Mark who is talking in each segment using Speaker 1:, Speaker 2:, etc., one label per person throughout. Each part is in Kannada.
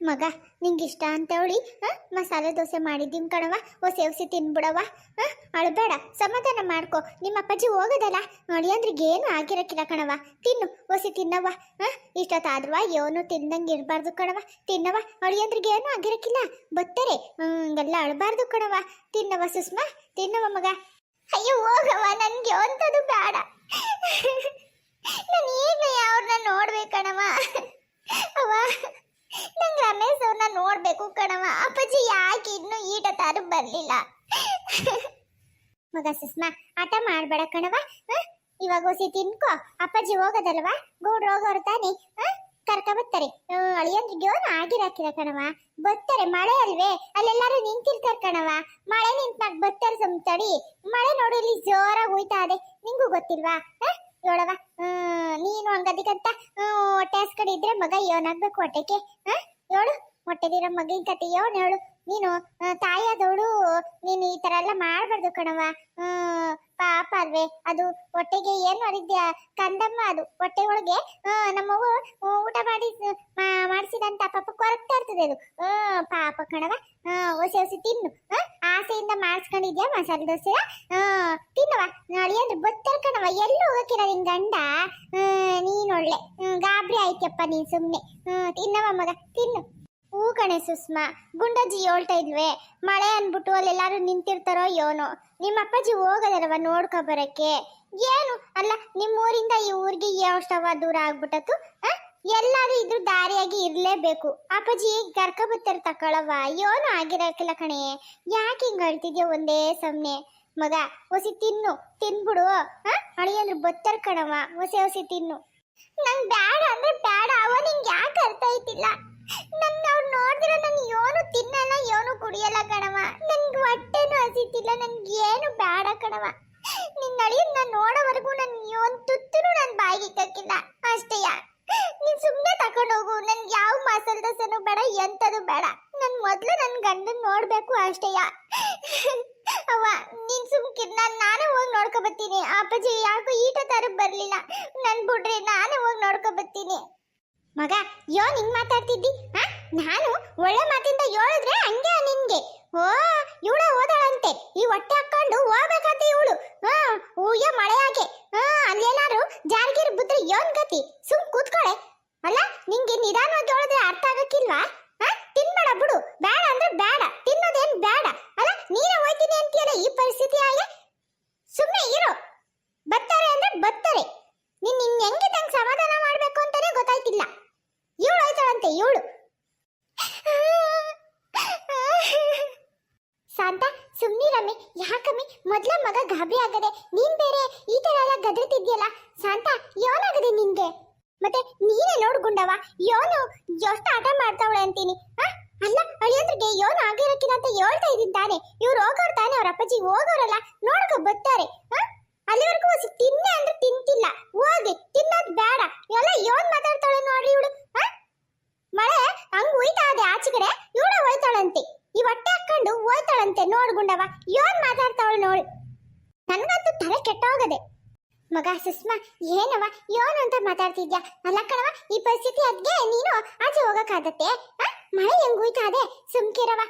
Speaker 1: ಮಗ ನಿಂಗೆ ಇಷ್ಟ ಅಂತೇಳಿ ಹಾಂ? ಮಸಾಲೆ ದೋಸೆ ಮಾಡಿದ್ದೀನಿ ಕಣವ ಓ ಸೇವಿಸಿ ತಿನ್ಬಿಡವ ಹಾಂ? ಅಳಬೇಡ ಸಮಾಧಾನ ಮಾಡ್ಕೊ ನಿಮ್ಮ ಅಪ್ಪಾಜಿ ಹೋಗೋದಲ್ಲ ಅಳಿಯಂದ್ರಿಗೆ ಏನು ಆಗಿರಕ್ಕಿಲ್ಲ ಕಣವ ತಿನ್ನು, ಓಸಿ ತಿನ್ನವ ಹಾಂ? ಇಷ್ಟೊತ್ತಾದ್ರವ ಏನು ತಿನ್ನಂಗೆ ಇರಬಾರ್ದು ಕಣವ ತಿನ್ನವ ಅಳಿಯಂದ್ರಿಗೆ ಏನು ಆಗಿರಕ್ಕಿಲ್ಲ, ಬತ್ತರೆ ಹಂಗೆಲ್ಲ ಅಳಬಾರ್ದು ಕಣವ ತಿನ್ನವ ಸುಷ್ಮಾ ತಿನ್ನವ ಮಗ. ಅಯ್ಯೋ ಹೋಗವ ನನ್ಗೆ ಅಂಥದ್ದು ಬೇಡ. ನಾನು ಈಗ ಅವ್ರನ್ನ ನೋಡ್ಬೇಕಣವ ಅವ ನಂಗೆ ರಮೇಶ್ ಅವ್ರನ್ನ ನೋಡ್ಬೇಕು ಕಣವ ಅಪ್ಪಾಜಿ ಯಾಕೆ ಇನ್ನೂ ಈಟ ತಾರು ಬರ್ಲಿಲ್ಲ? ಮಗ ಸುಷ್ಮಾ, ಆಟ ಮಾಡ್ಬೇಡ ಕಣವ? ಇವಾಗ ಹೊಸಿ ತಿನ್ಕೋ. ಅಪ್ಪಾಜಿ ಹೋಗೋದಲ್ವಾ? ಗೂಡು ಹೋಗೋರು ತಾನೆ. ಕರ್ಕ ಬರ್ತಾರೆ. ಅಳಿಯಂದ್ರಿಗೆ ಆಗಿರಾಕಿರ ಕಣವ ಬರ್ತಾರೆ, ಮಳೆ ಅಲ್ವೇ? ಅಲ್ಲೆಲ್ಲಾರು ನಿಂತಿರ್ತಾರೆ ಕಣವ ಮಳೆ ನಿಂತ್ನಾಗ ಬರ್ತಾರೆ ಸಮ್ ತಡಿ. ಮಳೆ ನೋಡಿ, ಇಲ್ಲಿ ಜೋರಾಗಿ ಹೋಯ್ತಾ ಇದೆ. ನಿಂಗೂ ಗೊತ್ತಿಲ್ವಾ? ಹ್ಮ್, ನೀನು ಹಂಗದಿಗಂತ ಹೊಟ್ಟೆ ಹಸ್ಕಡೆ ಇದ್ರೆ ಮಗ ಏನಾಗ್ಬೇಕು ಹೊಟ್ಟೆಗೆ ಹೇಳು ಹೊಟ್ಟೆಲಿರೋ ಮಗಿನ ಕತೆ ಏನ್ ಹೇಳು. ನೀನು ತಾಯಿ ಆದವಳು ನೀನು ಈ ತರ ಎಲ್ಲ ಮಾಡ್ಬಾರ್ದು ಕಣವ್ವ. ಅಲ್ವೇ ಅದು ಹೊಟ್ಟೆಗೆ ಏನ್ ಮಾಡಿದ್ಯಾ ಕಂದಮ್ಮ ಅದು. ಹೊಟ್ಟೆ ಒಳಗೆ ನಮ್ಮವ್ವ ಊಟ ಮಾಡಿ ಮಾಡಿಸಿದಂತ ಪಾಪ ಕೊರಕ್ತಾ ಇರ್ತದೆ ಅದು. ಪಾಪ ಕಣವ ಹೊಸಿ ಹೊಸಿ ತಿನ್ನು. ಆಸೆಯಿಂದ ಮಾಡಿಸ್ಕೊಂಡಿದ್ಯಾ ಮಸಾಲೆ ದೋಸೆ ತಿನ್ನವ ಅಂದ್ರೆ ಬತ್ತರ್ ಕಣವ ಎಲ್ಲ ಹೋಗಕ್ಕಿರ ನಿನ್ ಗಂಡ? ನೀನ್ ಒಳ್ಳೆ. ಗಾಬರಿ ಆಯ್ತಪ್ಪ ನೀನ್ ಹ್ಮ್, ತಿನ್ನವ ಮಗ ತಿನ್ನು. ಹೂ ಕಣೆ ಸುಷ್ಮಾ, ಗುಂಡಜ್ಜಿ ಹೇಳ್ತಾ ಇದ್ವೆ. ಮಳೆ ಅಂದ್ಬಿಟ್ಟು ಅಲ್ಲೆಲ್ಲಾರು ನಿಂತಿರ್ತಾರೋ ಯೋನೋ ನಿಮ್ಮ ಅಪ್ಪಾಜಿ ಹೋಗೋದಲ್ವ ನೋಡ್ಕೊ ಬರಕ್ಕೆ? ಏನು? ಅಲ್ಲ ನಿಮ್ಮ ಊರಿಂದ ಈ ಊರಿಗೆ ಎಷ್ಟವ ದೂರ ಎಲ್ಲಾದ್ರೂ ಎಲ್ಲಾರು ಇದ್ರ ದಾರಿಯಾಗಿ ಇರ್ಲೇಬೇಕು. ಅಪ್ಪಾಜಿ ಕರ್ಕ ಬರ್ತಾರೆ ತಕೊಳವ ಯೋನು ಆಗಿರಕ್ಕಿಲ್ಲ ಕಣೆ. ಯಾಕೆ ಹಿಂಗ್ ಹೇಳ್ತಿದ್ಯ ಒಂದೇ ಸಮ್ನೆ. ಮಗ ಹೊಸಿ ತಿನ್ನು. ತಿನ್ಬಿಡು. ಅಳಿ ಅಂದ್ರೆ ಬತ್ತರ್ ಕಣವ ಹೊಸಿ ಹೊಸಿ ತಿನ್ನು. ನಂಗ್ ಬ್ಯಾಡ ಅಂದ್ರೆ ಬ್ಯಾಡ. ಅವ ನಿಂಗೆ ಯಾಕೆ ಅರ್ಥ ಆಯ್ತಿಲ್ಲ? ನನ್ ಅವ್ರು ನೋಡಿದ್ರೆ ನಾನು ಏನು ತಿನ್ನಲ್ಲ ಏನು ಕುಡಿಯಲ್ಲ ಕಣವ ನನ್ಗೆ ಹೊಟ್ಟೆನೂ ಹಸಿತಿಲ್ಲ ನನ್ಗೆ ಏನು ಬೇಡ ಕಣವ ನಿನ್ನ ಅಳಿಯನ್ನ ನೋಡೋವರೆಗೂ ನನ್ ಒಂದು ತುತ್ತೂ ನನ್ನ ಬಾಯಿಗೆ ಕಕ್ಕಿಲ್ಲ. ಅಷ್ಟೇಯ ನೀನ್ ಸುಮ್ಮನೆ ತಗೊಂಡು ಹೋಗು. ನನ್ಗೆ ಯಾವ ಮಸಾಲೆ ದೋಸೆನೂ ಬೇಡ ಎಂಥದ್ದು ಬೇಡ. ನನ್ ಮೊದಲು ನನ್ನ ಗಂಡನ್ ನೋಡಬೇಕು ಅಷ್ಟೇಯ ಅವ್ವ, ನೀನ್ ಸುಮ್ಕಿರ್, ನಾನು ನಾನೇ ಹೋಗಿ ನೋಡ್ಕೊ ಬರ್ತೀನಿ ಅಪ್ಪಾಜಿ, ಯಾಕೋ ಈಟ ತರ ಬರ್ಲಿಲ್ಲ ನನ್ ಬಿಡ್ರಿ ನಾನೇ ಹೋಗಿ ನೋಡ್ಕೊ ಬರ್ತೀನಿ ಮಗ ಯೋ ನಿಂಗ್ ಮಾತಾಡ್ತಿದ್ದಿ? ನಾನು ಒಳ್ಳೆ ಮಾತಿಂದ ಹೇಳಿದ್ರೆ ಹಂಗೆ ನಿನ್ಗೆ ಓ, ಇವಳ ಓದಾಳಂತೆ ಈ ಹೊಟ್ಟೆ ಹಾಕೊಂಡು ಹೋಗ್ಬೇಕಂತ ಇವಳು. ಹಾ ಊಯ ಮಳೆಯಾಗೆ ಹಾ ಅಲ್ಲೇನಾರು ಜಾರ್ಗಿರ್ ಬುದ್ರಿ ಯೋನ್ ಗತಿ? ಸುಮ್ ಕೂತ್ಕೊಳೆ. ಅಲ್ಲ, ನಿಂಗೆ ನಿಧಾನವಾಗಿ ಹೇಳಿದ್ರೆ ಅರ್ಥ ಆಗಕ್ಕಿಲ್ವಾ? ತಿನ್ಬೇಡ ಬಿಡು. ಬೇಡ ಅಂದ್ರೆ ಬೇಡ. ತಿನ್ನೋದೇನ್ ಬೇಡ. ಅಲ್ಲ, ನೀನೇ ಹೋಯ್ತೀನಿ ಅಂತೀಯಲ್ಲ ಈ ಪರಿಸ್ಥಿತಿ ಆಗಿ ಸುಮ್ಮನೆ ಇರು ಬರ್ತಾರೆ ಅಂದ್ರೆ ಬರ್ತಾರೆ ನೀನ್ ನಿನ್ ಹೆಂಗಿದಂಗ್ ಸಮಾಧಾನ ಮಾಡ್ಬೇಕು ಅಂತಾನೆ ಗೊತ್ತಾಯ್ತಿಲ್ಲ ಇವಳು ಹೋಯ್ತಾಳಂತೆ ಇವಳು ಶಾಂತ ಸುಮ್ನಿರಮ್ಮಿ ಯಾಕಮ್ಮಿ ಮೊದ್ಲ ಮಗ ನೀನ್ ಬೇರೆ ಈ ತರ ಎಲ್ಲ ಗದರ್ತಿದ್ಯಲ್ಲ? ಶಾಂತ ಯೋನಾಗದೆ ನಿನ್ಗೆ ಮತ್ತೆ ನೀನೇ ನೋಡ್ಕೊಂಡವ ಯೋನು ಎಷ್ಟು ಆಟ ಮಾಡ್ತಾವಳೆ ಅಂತೀನಿ? ಅಲ್ಲ, ಅಳಿಯಂದ್ರಿಗೆ ಯೋನು ಆಗಿರಕ್ಕಿಲ್ಲ ಅಂತ ಹೇಳ್ತಾ ಇದ್ದೀನಿ ತಾನೆ ಇವ್ರು ಹೋಗೋರು ತಾನೆ ಅವ್ರ ಅಪ್ಪಾಜಿ, ಹೋಗೋರಲ್ಲ, ನೋಡ್ಕೊ ಬರ್ತಾರೆ ಅಲ್ಲಿವರೆಗೂ ತಿನ್ನೆ ಅಂದ್ರೆ ತಿಂತಿಲ್ಲ, ಹೋಗಿ, ತಿನ್ನೋದ್ ಬೇಡ. ಎಲ್ಲ ಯೋನ್ ಮಾತಾಡ್ತಾಳೆ ನೋಡ್ರಿ ಇವಳು ಮಳೆ ಹಂಗ್ ಹೋಯ್ತಾ ಇದೆ ಆಚೆ ಕಡೆ ಇವಳ ಹೋಯ್ತಾಳಂತೆ. ಈ ಹೊಟ್ಟೆ ಹಾಕೊಂಡು ಹೋಯ್ತಾಳಂತೆ ನೋಡ್ಗುಂಡವ ಯೋನ್ ಮಾತಾಡ್ತಾವಳು ನೋಡು. ನನ್ಗಂತೂ ತಲೆ ಕೆಟ್ಟೋಗದೆ. ಮಗ ಸುಷ್ಮಾ ಏನವ ಯೋನ್ ಅಂತ ಮಾತಾಡ್ತಿದ್ಯಾ? ಅಲ್ಲ ಕಣವ ಈ ಪರಿಸ್ಥಿತಿ ಅದ್ಗೆ ನೀನು ಆಚೆ ಹೋಗಕ್ಕಾಗತ್ತೆ ಮಳೆ ಹೆಂಗ್ ಅದೇ ಸುಮ್ಕಿರವ?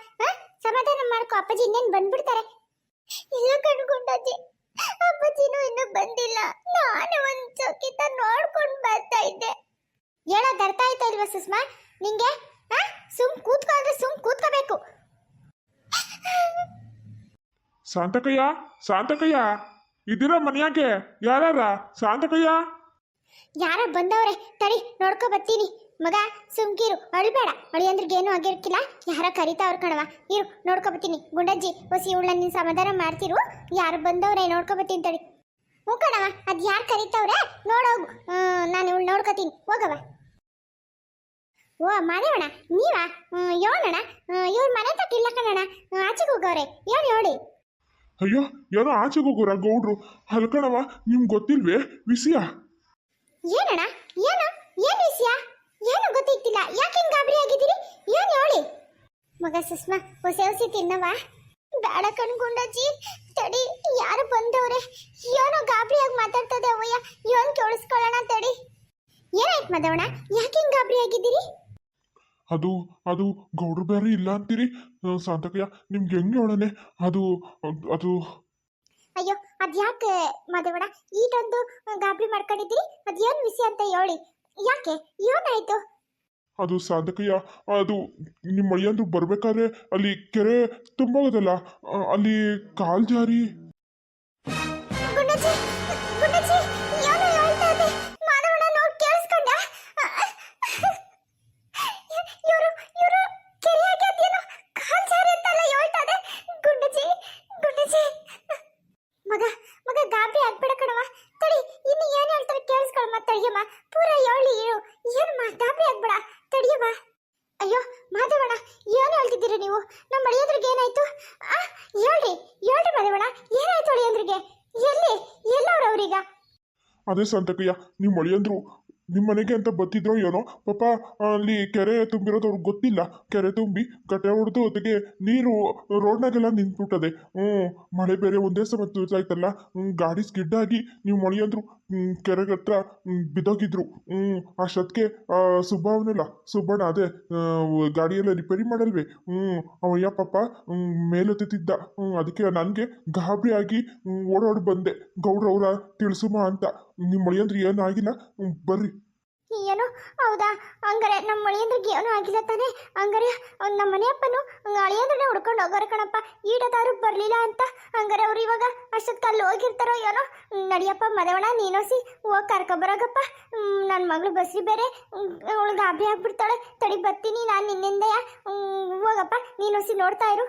Speaker 1: ಸಮಾಧಾನ ಮಾಡ್ಕೊ, ಅಪ್ಪಾಜಿ ಇನ್ನೇನ್ ಬಂದ್ಬಿಡ್ತಾರೆ. ಇಲ್ಲ ಕಣ್ಕೊಂಡಜ್ಜಿ ಅಪ್ಪಾಜಿನೂ ಇನ್ನು ಬಂದಿಲ್ಲ. ನಾನು ಒಂದ್ ಚೌಕಿತ ನೋಡ್ಕೊಂಡ್ ಬರ್ತಾ ಇದ್ದೆ. ಹೇಳೋದ್ ಅರ್ಥ ಆಯ್ತಾ ಇಲ್ವಾ ಸುಷ್ಮಾ? ನಿಂಗೆ? ಸುಮ್ ಕೂತ್ಕೊಂಡ್ರೆ ಸುಮ್ ಕೂತ್ಕೋಬೇಕು.
Speaker 2: ಶಾಂತಕಯ್ಯ ಶಾಂತಕಯ್ಯ ಇದ್ದೀರಾ ಮನ್ಯಾಗೆ ಯಾರ ಶಾಂತಕಯ್ಯ?
Speaker 1: ಯಾರ ಬಂದವ್ರೆ, ತಡಿ, ನೋಡ್ಕೊ ಬರ್ತೀನಿ. ಮಗ, ಸುಮ್ಕಿರು, ಅಳ್ಬೇಡ. ಅಳಿಯಂದ್ರಿಗೆ ಏನು ಆಗಿರ್ಕಿಲ್ಲ. ಯಾರ ಕರಿತಾವ್ರ ಕಣವ ಇರು, ನೋಡ್ಕೊ ಬರ್ತೀನಿ. ಗುಂಡಜ್ಜಿ ಹೊಸಿ ಉಳ್ಳ ನಿನ್ ಸಮಾಧಾನ ಮಾಡ್ತಿರು. ಯಾರು ಬಂದವ್ರೆ, ನೋಡ್ಕೊ ಬರ್ತೀನಿ ತಡಿ. ಹ್ಞೂ ಕಣವ ಅದ್ ಯಾರು ಕರಿತಾವ್ರೆ? ನೋಡೋಗು ನಾನು ಇವಳು ನೋಡ್ಕೊತೀನಿ. ಹೋಗವ ಓ, ಮಾದೇವಣ್ಣ, ನೀವಾ? ಯೋಣಣ್ಣ ಇವ್ರ ಮನೆ ತಕ್ಕ ಇಲ್ಲ ಕಣಣ್ಣ. ಆಚೆಗೆ ಹೋಗವ್ರೆ. ಏನು ಹೇಳಿ?
Speaker 2: ಅಯ್ಯೋ ಏನೋ ಆಚೆ ಹೋಗೋರ ಗೌಡ್ರು. ಹಲ್ಕಣವ ನಿಮ್ಗೆ ಗೊತ್ತಿಲ್ವೇ? ವಿಷಯ?
Speaker 1: ಏನಣ್ಣ? ಏನು? ಏನು ವಿಷಯ? ಏನು ಗೊತ್ತಿತ್ತಿಲ್ಲ ಯಾಕೆ ಹಿಂಗ್ ಗಾಬರಿ ಆಗಿದ್ದೀರಿ? ಏನು ಹೇಳಿ? ಮಗ ಸುಷ್ಮಾ, ಹೊಸ ಹೊಸಿ ತಿನ್ನವ ಬೇಡ ಕಣ್ಕೊಂಡಜ್ಜಿ ತಡಿ, ಯಾರು ಬಂದವ್ರೆ? ಏನೋ ಗಾಬರಿಯಾಗಿ ಮಾತಾಡ್ತದೆ ಅವಯ್ಯ ಇವನ್ ಕೇಳಿಸ್ಕೊಳ್ಳೋಣ ತಡಿ. ಏನಾಯ್ತು ಮದವಣ ಯಾಕೆ ಹಿಂಗ್ ಗಾಬರಿ ಆಗಿದ್ದೀರಿ?
Speaker 2: ಅದು ಅದು ಗೌಡ್ರು ಬೇರೆ ಇಲ್ಲ ಅಂತೀರಿ? ಸಾಂತಕಯ್ಯ ನಿಮ್ಗೆ ಹೆಂಗೆ ಹೇಳನೆ ಅದು ಅದು
Speaker 1: ಅಯ್ಯೋ ಅದ್ಯಾಕೆ ಮಾದೇವಣ ಈಟೊಂದು ಗಾಬರಿ ಮಾಡ್ಕೊಂಡಿದ್ರಿ ಅದೇನು ವಿಷಯ ಅಂತ ಹೇಳಿ? ಯಾಕೆ? ಏನಾಯ್ತು?
Speaker 2: ಅದು ಸಾಧಕಯ್ಯ ಅದು ನಿಮ್ಮ ಅಯ್ಯಂದು ಬರ್ಬೇಕಾದ್ರೆ ಅಲ್ಲಿ ಕೆರೆ ತುಂಬೋದಲ್ಲ ಆ, ಅಲ್ಲಿ ಕಾಲ್ ಜಾರಿ
Speaker 1: ಗುಂಡಜ್ಜಿ ಗುಂಡಜ್ಜಿ ಏನೋ ಹೇಳ್ತಾ ಇದೆ ಮಾನವನ ನೋಡಿ ಕೇಳಿಸ್ಕೊಂಡ ಇವರು ಇವರು ಕೆರೆಯಾಗಿ ಅದೇನೋ ಕಾಲ್ ಜಾರಿ ಅಂತೆಲ್ಲ ಹೇಳ್ತಾ ಇದೆ ಗುಂಡಜ್ಜಿ ಗುಂಡಜ್ಜಿ ಮಗ ಮಗ ಗಾಬರಿ ಆಗ್ಬೇಡ ಕಣವ ತಡಿ ಇನ್ನು ಏನ್ ಹೇಳ್ತಾರೆ ಕೇಳಿಸ್ಕೊಳಮ್ಮ ತಡಿಯಮ್ಮ ಪೂರ ಹೇಳಿ ಇರು ಏನಮ್ಮ ಗಾಬರಿ ಆಗ್ಬೇಡ ತಡಿಯಮ್ಮ ಅಯ್ಯೋ ಮಾಧವಣ್ಣ ಏನು ಹೇಳ್ತಿದ್ದೀರಿ ನೀವು ನಮ್ಮ ಅಳಿಯೋದ್ರಿಗೆ ಏನಾಯ್ತು ಆ ಹೇಳ್ರಿ ಹೇಳ್ರಿ ಮಾಧವಣ್ಣ ಏನಾಯ್ತು ಅಳಿಯೋದ್ರಿಗೆ ಎಲ್ಲಿ ಎಲ್ಲವ್ರು ಅವ್ರೀಗ
Speaker 2: ಅದೇ ಸಂತಕಯ್ಯ ನಿಮ್ಮ ಅಳಿಯಂದ್ರು ನಿಮ್ಮ ಮನೆಗೆ ಅಂತ ಬತ್ತಿದ್ರೋ ಏನೋ ಪಾಪ ಅಲ್ಲಿ ಕೆರೆ ತುಂಬಿರೋದು ಅವ್ರಿಗೆ ಗೊತ್ತಿಲ್ಲ. ಕೆರೆ ತುಂಬಿ ಕಟ್ಟೆ ಹೊಡೆದು ಅದಕ್ಕೆ ನೀರು ರೋಡ್ನಾಗೆಲ್ಲ ನಿಂತ್ಬಿಟ್ಟದೆ. ಹ್ಞೂ ಮಳೆ ಬೇರೆ ಒಂದೇ ಸಮ ಹ್ಮ್, ಗಾಡಿ ಸ್ಕಿಡ್ಡಾಗಿ ನೀವು ಮಳೆಯಂದ್ರು ಕೆರೆಗೆ ಹತ್ರ ಬಿದ್ದೋಗಿದ್ರು. ಹ್ಞೂ ಅಷ್ಟೊತ್ತಿಗೆ ಸುಬ್ಬವನಿಲ್ಲ ಸುಬ್ಬಣ್ಣ ಅದೇ ಗಾಡಿಯೆಲ್ಲ ರಿಪೇರಿ ಮಾಡಲ್ವೇ? ಹ್ಞೂ ಅವಯ್ಯ ಪಾಪ ಮೇಲೆತ್ತಿದ್ದ ಹ್ಞೂ ಅದಕ್ಕೆ ನನಗೆ ಗಾಬರಿ ಆಗಿ ಓಡೋಡಿ ಬಂದೆ. ಗೌಡ್ರವ್ರ ತಿಳಿಸುಮ ಅಂತ. ನಿಮ್ಮ ಮಳಿಯಂದ್ರಿ ಏನು ಆಗಿಲ್ಲ. ಬರ್ರಿ.
Speaker 1: ಏನು? ಹೌದಾ? ಹಂಗಾರೆ ನಮ್ಮ ಮಳಿಯಂದ್ರಿಗೆ ಏನು ಆಗಿಲ್ಲ ತಾನೆ? ಹಂಗಾರೆ ನಮ್ಮ ಮನೆಯಪ್ಪನು ಅಳಿಯಂದ್ರನ್ನೇ ಹುಡ್ಕೊಂಡು ಹೋಗೋರು ಕಣಪ್ಪ. ಈಟದಾರು ಬರಲಿಲ್ಲ ಅಂತ. ಹಂಗಾರೆ ಅವ್ರು ಇವಾಗ ಅಷ್ಟೊತ್ತು ಅಲ್ಲಿ ಹೋಗಿರ್ತಾರೋ ಏನೋ? ನಡಿಯಪ್ಪ, ಮದವಣ ನೀನೋಸಿ ಹೋಗಿ ಕರ್ಕೊಬರೋಗಪ್ಪ ನನ್ನ ಮಗಳು ಬಸ್ರಿ ಬೇರೆ. ಅವಳು ಗಾಬರಿ ಆಗ್ಬಿಡ್ತಾಳೆ. ತಡಿ, ಬರ್ತೀನಿ, ನಾನು ನಿನ್ನಿಂದೆಯ? ಹೋಗಪ್ಪ ನೀನೋಸಿ ನೋಡ್ತಾ ಇರು.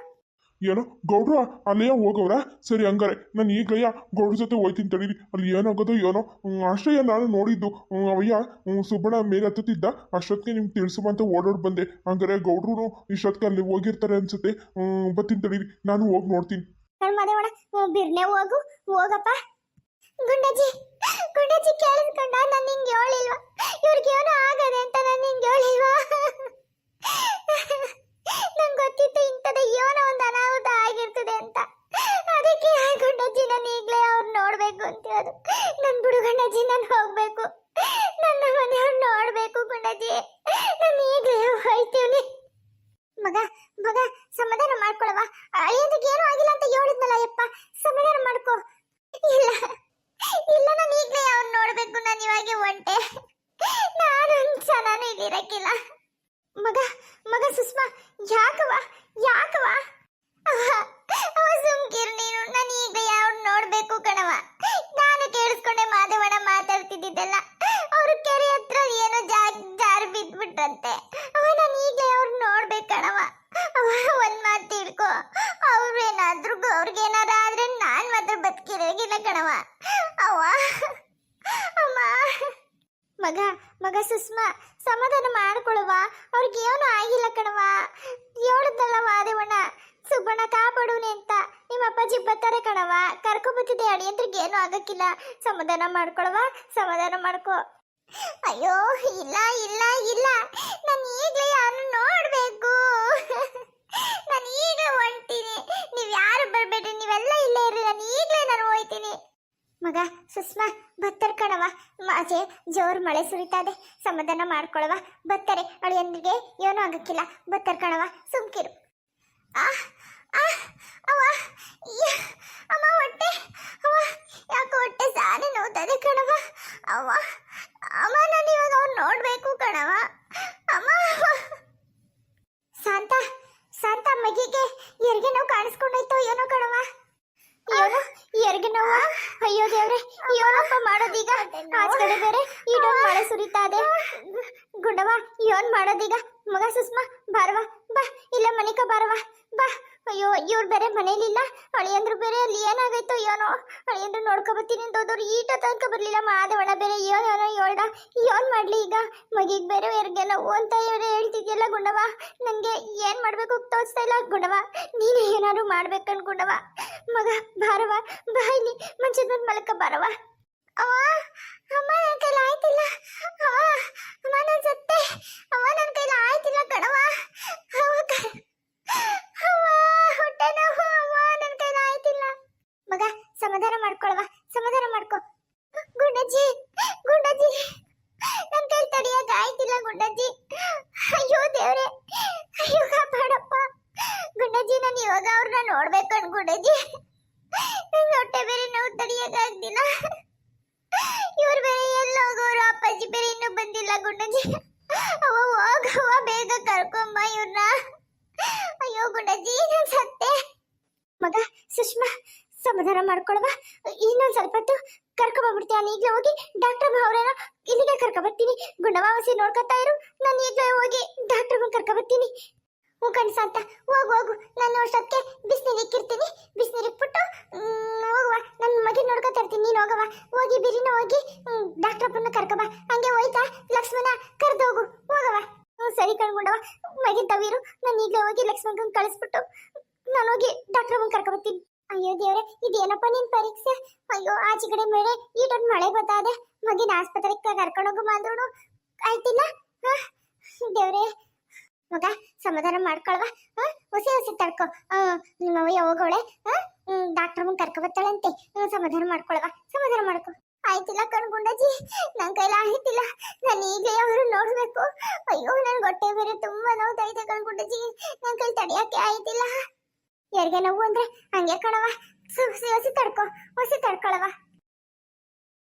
Speaker 2: ಏನೋ? ಗೌಡ್ರ ಅಲ್ಲಯ್ಯ ಹೋಗವ್ರ? ಸರಿ ಹಂಗಾರೆ, ನಾನು ಈಗಯ್ಯ ಗೌಡ್ರ ಜೊತೆ ಹೋಯ್ತೀನಿ ತಡೀರಿ. ಅಲ್ಲಿ ಏನಾಗೋದು ಏನೋ ಅಷ್ಟಯ್ಯ ನಾನು ನೋಡಿದ್ದು. ಅವಯ್ಯ ಸುಬ್ಬಣ್ಣ ಮೇಲೆ ಹತ್ತುತ್ತಿದ್ದ. ಅಷ್ಟೊತ್ತಿಗೆ ನಿಮ್ಗೆ ತಿಳಿಸುವಂತ ಓಡೋಡ್ ಬಂದೆ. ಹಂಗಾರೆ ಗೌಡ್ರು ಇಷ್ಟೊತ್ತಿಗೆ ಅಲ್ಲಿ ಹೋಗಿರ್ತಾರೆ ಅನ್ಸುತ್ತೆ. ಬರ್ತೀನಿ ತಡೀರಿ, ನಾನು ಹೋಗಿ ನೋಡ್ತೀನಿ.
Speaker 1: ಹೋಗು, ಹೋಗಪ್ಪ. ಕೇಳಿಸ್ಕೊಂಡ ನಾನು ನಿಂಗೆ ಹೇಳಿಲ್ವಾ? ಇವ್ರಿಗೆ ಏನೋ ಆಗದೆ ಅಂತ ನಾನು ನಿಂಗೆ ಹೇಳಿಲ್ವಾ? ನಂಗೆ ಗೊತ್ತಿತ್ತು ಇಂಥದ ಏನೋ ಒಂದು ಅನಾಹುತ ಆಗಿರ್ತದೆ ಅಂತ. ಅದಕ್ಕೆ ಆ ನಾನು ಈಗಲೇ ಅವ್ರು ನೋಡಬೇಕು ಅಂತ ಹೇಳೋದು. ನನ್ನ ಬಿಡು ಗುಂಡಜ್ಜಿ, ನಾನು ಹೋಗಬೇಕು. ನನ್ನ ಮನೆಯವ್ರು ನೋಡಬೇಕು ಗುಂಡಜ್ಜಿ. ನಾನು ಈಗಲೇ ಹೋಯ್ತೀವಿ ಮಗ ಮಗ, ಸಮಾಧಾನ ಮಾಡ್ಕೊಳವ ಅಳಿಯೋದಕ್ಕೆ ಏನೂ ಆಗಿಲ್ಲ ಅಂತ ಹೇಳಿದ್ನಲ್ಲ ಯಪ್ಪ. ಸಮಾಧಾನ ಮಾಡ್ಕೊ. ಇಲ್ಲ ಇಲ್ಲ, ನಾನು ಈಗಲೇ ಅವ್ನು ನೋಡಬೇಕು, ನಾನು ಇವಾಗೆ ಒಂಟೆ. ನಾನು ನಾನು ಇಲ್ಲಿರಕ್ಕಿಲ್ಲ ಮಗ ಮಗ ಸುಷ್ಮಾ ಯಾಕವ ಯಾಕವ ಅವ ಸುಮ್ಕಿರು ನೀನು. ಮಗ ಸುಷ್ಮಾ, ಸಮಾಧಾನ ಮಾಡ್ಕೊಳುವ ಅವ್ರಿಗೆ ಏನು ಆಗಿಲ್ಲ ಕಣವ ಹೇಳುದಲ್ಲ ವಾದೇವಣ್ಣ ಸುಬ್ಬಣ್ಣ ಕಾಪಾಡುನೆ ಅಂತ ನಿಮ್ಮ ಅಪ್ಪಾಜಿ ಬರ್ತಾರೆ ಕಣವ ಅಡಿ ಅಡಿಯಂದ್ರಿಗೆ ಏನು ಆಗಕ್ಕಿಲ್ಲ. ಸಮಾಧಾನ ಮಾಡ್ಕೊಳವ ಸಮಾಧಾನ ಮಾಡ್ಕೊ. ಅಯ್ಯೋ, ಇಲ್ಲ ಇಲ್ಲ ಇಲ್ಲ. ನಾನು ಈಗಲೇ ಯಾರು ನೋಡಬೇಕು. ನಾನು ಈಗ ಸುಷ್ಮಾ, ಬತ್ತರ್ ಕಣವ ಮಾಜೆ ಜೋರ್ ಮಳೆ ಸುರಿತಾ ಇದೆ ಸಮಾಧಾನ ಮಾಡ್ಕೊಳವ ಬತ್ತಾರೆ ಅಳಿಯಂದಿಗೆ ಏನೂ ಆಗಕ್ಕಿಲ್ಲ. ಬತ್ತರ್ ಕಣವ ಸುಮ್ಕಿರು. ಆ ಆ ಅವ ಅಮ್ಮ ಹೊಟ್ಟೆ. ಅವ ಯಾಕೆ ಹೊಟ್ಟೆ ಸಾರಿ ನೋತದೆ ಕಣವ ಅವ ಅಮ್ಮ, ನಾನು ಇವಾಗ ಅವ್ನು ನೋಡ್ಬೇಕು ಕಣವ ಅಮ್ಮ ಶಾಂತ ಶಾಂತ ಮಗಿಗೆ ಎರಿಗೆ ನಾವು ಕಾಣಿಸ್ಕೊಂಡೋಯ್ತೋ ಏನೋ ಕಣವ ಏನೋ ಎರ್ಗೆ ಅಯ್ಯೋ ದೇವ್ರೆ, ಏನಪ್ಪ ಮಾಡೋದೀಗ? ಆಚ ಕಡೆ ಬೇರೆ ಈಟೊಂದು ಮಳೆ ಸುರಿತಾ ಇದೆ. ಗುಂಡವ ಏನ್ ಮಾಡೋದೀಗ? ಮಗ ಸುಷ್ಮಾ ಬಾರವಾ ಬಾ. ಇಲ್ಲ, ಮನಿಕ ಬಾರವಾ ಬಾ. ಅಯ್ಯೋ, ಇವ್ರು ಬೇರೆ ಮನೇಲಿಲ್ಲ ಅಳಿಯಂದ್ರು ಬೇರೆ ಅಲ್ಲಿ ಏನಾಗೈತೋ ಏನೋ. ಅಳಿಯಂದ್ರು ನೋಡ್ಕೊ ಬರ್ತೀನಿ ಅಂತ ಹೋದವ್ರು ಈಟ ತನಕ ಬರ್ಲಿಲ್ಲ. ಮಾದವಣ ಬೇರೆ ಏನೋ ಹೇಳ್ದ ಏನ್ ಮಾಡ್ಲಿ ಈಗ? ಮಗಿಗ್ ಬೇರೆ ಎರ್ಗೆಲ್ಲ ಅಂತ ಇವ್ರೆ ಹೇಳ್ತಿದ್ಯಲ್ಲ ಗುಂಡವ ನಂಗೆ ಏನ್ ಮಾಡ್ಬೇಕು ತೋಚ್ತಾ ಇಲ್ಲ. ಗುಂಡವ ನೀನೇ ಏನಾದ್ರು ಮಾಡ್ಬೇಕು ಅನ್ಗುಂಡವ ಮಗ ಬಾರವ ಬಾ ಇಲ್ಲಿ ಮಂಚದ ಮೇಲೆ ಮಲಕ ಬಾರವ ಅವ ಅಮ್ಮ ನನ್ನ ಕೈಲಿ ಆಯ್ತಿಲ್ಲ. ಅವ ಅಮ್ಮ ನನ್ನ ಸತ್ತೆ. ಅವ ನನ್ನ ಕೈಲಿ ಆಯ್ತಿಲ್ಲ ಕಣವ ಅವ ಕ- ಅವ್ವ, ಹೊಟ್ಟೆ ನೋವು ಅವ್ವ ನನ್ನ ಕೈಲಿ ಆಯ್ತಿಲ್ಲ ಮಗ ಸಮಾಧಾನ ಮಾಡ್ಕೊಳವ ಸಮಾಧಾನ ಮಾಡ್ಕೊ ಗುಂಡಜ್ಜಿ ಗುಂಡಜ್ಜಿ ನನ್ನ ಕೈಲಿ ತಡಿಯಕ್ ಆಯ್ತಿಲ್ಲ ಗುಂಡಜ್ಜಿ ಅಯ್ಯೋ ದೇವ್ರೆ ಸಮಾಧಾನ ಮಾಡ್ಕೊಳವ. ಇನ್ನೊಂದ್ ಸ್ವಲ್ಪ ಹೊತ್ತು ಕರ್ಕೊ ಬಂದ್ಬಿಡ್ತೀಯ ನಾನು ಈಗಲೇ ಹೋಗಿ ಡಾಕ್ಟರ್ ಅವರೇನೋ ಇಲ್ಲಿಗೆ ಕರ್ಕೊ ಬರ್ತೀನಿ. ಗುಂಡವಾಸಿ ನೋಡ್ಕೊತಾ ಇರು. ನಾನು ಈಗಲೇ ಹೋಗಿ ಡಾಕ್ಟರ್ ಕರ್ಕೊ ಬರ್ತೀನಿ. ಹ್ಞೂ ಕಣ್ಸ ಅಂತ. ಹೋಗು ಹೋಗು. ನಾನು ಅಷ್ಟೊತ್ತಿಗೆ ಬಿಸಿನೀರು ಇಕ್ಕಿರ್ತೀನಿ. ಬಿಸಿನೀರು ಇಕ್ಬಿಟ್ಟು ಹೋಗುವ. ನನ್ನ ಮಗಿ ನೋಡ್ಕೊತಾ ಇರ್ತೀನಿ. ನೀನು ಹೋಗವ ಹೋಗಿ ಬಿರಿನ ಹೋಗಿ ಡಾಕ್ಟರ್ ಅಪ್ಪನ ಕರ್ಕೊಬ ಹಂಗೆ ಹೋಯ್ತಾ? ಲಕ್ಷ್ಮಣ ಕರೆದು ಹೋಗು. ಹೋಗವ ಹ್ಞೂ ಸರಿ ಕಣ್ಕೊಂಡವ ಮಗಿ ತವೀರು ನಾನು ಈಗಲೇ ಹೋಗಿ ಲಕ್ಷ್ಮಣ್ ಕಳಿಸ್ಬಿಟ್ಟು, ನಾನು ಹೋಗಿ ಡಾಕ್ಟರ್ ಅಪ್ಪನ ಕರ್ಕೊ ಬರ್ತೀನಿ. ಅಯ್ಯೋ ದೇವ್ರೆ, ಇದೇನಪ್ಪ ನಿನ್ ಪರೀಕ್ಷೆ? ಅಯ್ಯೋ ಆಚೆ ಕಡೆ ಮೇಲೆ ಈಟೊಂದು ಮಳೆ ಬರ್ತಾದೆ ಮಗಿನ ಆಸ್ಪತ್ರೆಗೆ ಕರ್ಕೊಂಡೋಗು ಮಾದೋಡು ಆಯ್ತಿಲ್ಲ? ದೇವ್ರೆ, ಮಗ, ಸಮಾಧಾನ ಮಾಡ್ಕೊಳ್ವ. ಹೊಸಿ ಹೊಸಿ ತಡ್ಕೊ. ನಿಮ್ಮ ಅವ್ವ ಯಾವಾಗವಳೆ ಹಾ? ಡಾಕ್ಟರ್ ಮುಂದೆ ಕರ್ಕೊ ಬರ್ತಾಳಂತೆ. ಸಮಾಧಾನ ಮಾಡ್ಕೊಳ್ವ. ಸಮಾಧಾನ ಮಾಡ್ಕೊ. ಆಯ್ತಿಲ್ಲ ಕಣ್ಗುಂಡಜಿ ನನ್ನ ಕೈಲ ಆಯ್ತಿಲ್ಲ. ನಾನು ಈಗ ಅವರು ನೋಡ್ಬೇಕು. ಅಯ್ಯೋ ನನ್ ಹೊಟ್ಟೆ ಬೇರೆ ತುಂಬಾ ನೋವ್ತೈತೆ ಕಣ್ಗುಂಡಜಿ ನನ್ ಕೈ ತಡಿಯಕ್ಕೆ ಆಯ್ತಿಲ್ಲ. ಯಾರಿಗೆ ನೋವು ಅಂದ್ರೆ ಹಂಗೆ ಕಣವ ಹೊಸಿ ತಡ್ಕೊ ಹೊಸಿ ತಡ್ಕೊಳವ